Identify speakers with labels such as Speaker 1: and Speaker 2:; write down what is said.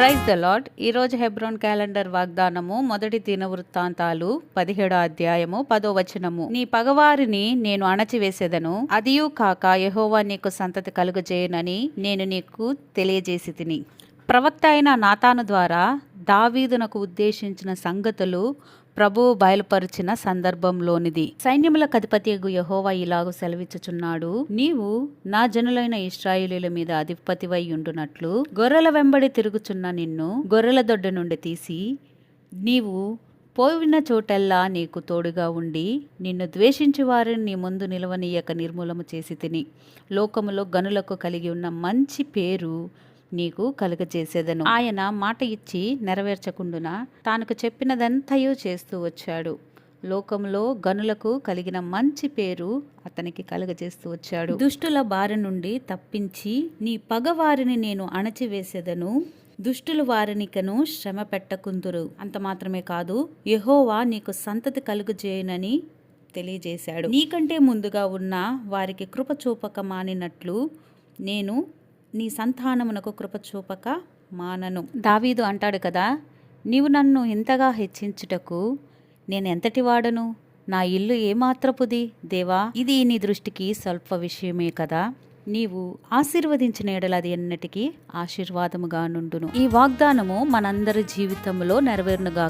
Speaker 1: Praise the lord ఈరోజు Hebron calendar వాగ్దానము మొదటి దిన వృత్తాంతాలు పదిహేడో అధ్యాయము పదో వచనము. నీ పగవారిని నేను అణచివేసేదను అదియు కాక యహోవా నీకు సంతతి కలుగజేయనని నేను నీకు తెలియజేసి తిని ప్రవక్త అయిన నాతాను ద్వారా దావీదునకు ఉద్దేశించిన సంగతులు ప్రభువు బయలుపరిచిన సందర్భంలోనిది. సైన్యముల కధిపతి యహోవా ఇలాగు సెలవిచ్చుచున్నాడు. నీవు నా జనులైన ఇస్రాయిలీల మీద అధిపతివై ఉండునట్లు గొర్రెల వెంబడి తిరుగుచున్న నిన్ను గొర్రెల దొడ్డ నుండి తీసి నీవు పోయిన చోటెల్లా నీకు తోడుగా ఉండి నిన్ను ద్వేషించి వారిని నీ ముందు నిలవనీయక నిర్మూలము చేసి తిని. లోకములో గనులకు కలిగి ఉన్న మంచి పేరు నీకు కలుగజేసేదను. ఆయన మాట ఇచ్చి నెరవేర్చకుండున? తానుకు చెప్పినదంతయు చేస్తూ వచ్చాడు. లోకంలో గనులకు కలిగిన మంచి పేరు అతనికి కలుగజేస్తూ వచ్చాడు. దుష్టుల బారి నుండి తప్పించి నీ పగవారిని నేను అణచివేసేదను. దుష్టులు వారినికను శ్రమ పెట్టకుందురు అంత మాత్రమే కాదు యెహోవా నీకు సంతతి కలుగజేయనని తెలియజేశాడు. నీకంటే ముందుగా ఉన్న వారికి కృప చూపక మానినట్లు నేను నీ సంతానమునకు కృపచూపక మానను. దావీదు అంటాడు కదా నీవు నన్ను ఇంతగా హెచ్చించుటకు నేను ఎంతటి వాడను? నా ఇల్లు ఏమాత్రపుది? దేవా ఇది నీ దృష్టికి స్వల్ప విషయమే కదా. నీవు ఆశీర్వదించిన ఎడలది ఎన్నటికీ ఆశీర్వాదముగా నుండును. ఈ వాగ్దానము మనందరి జీవితంలో నెరవేరునుగా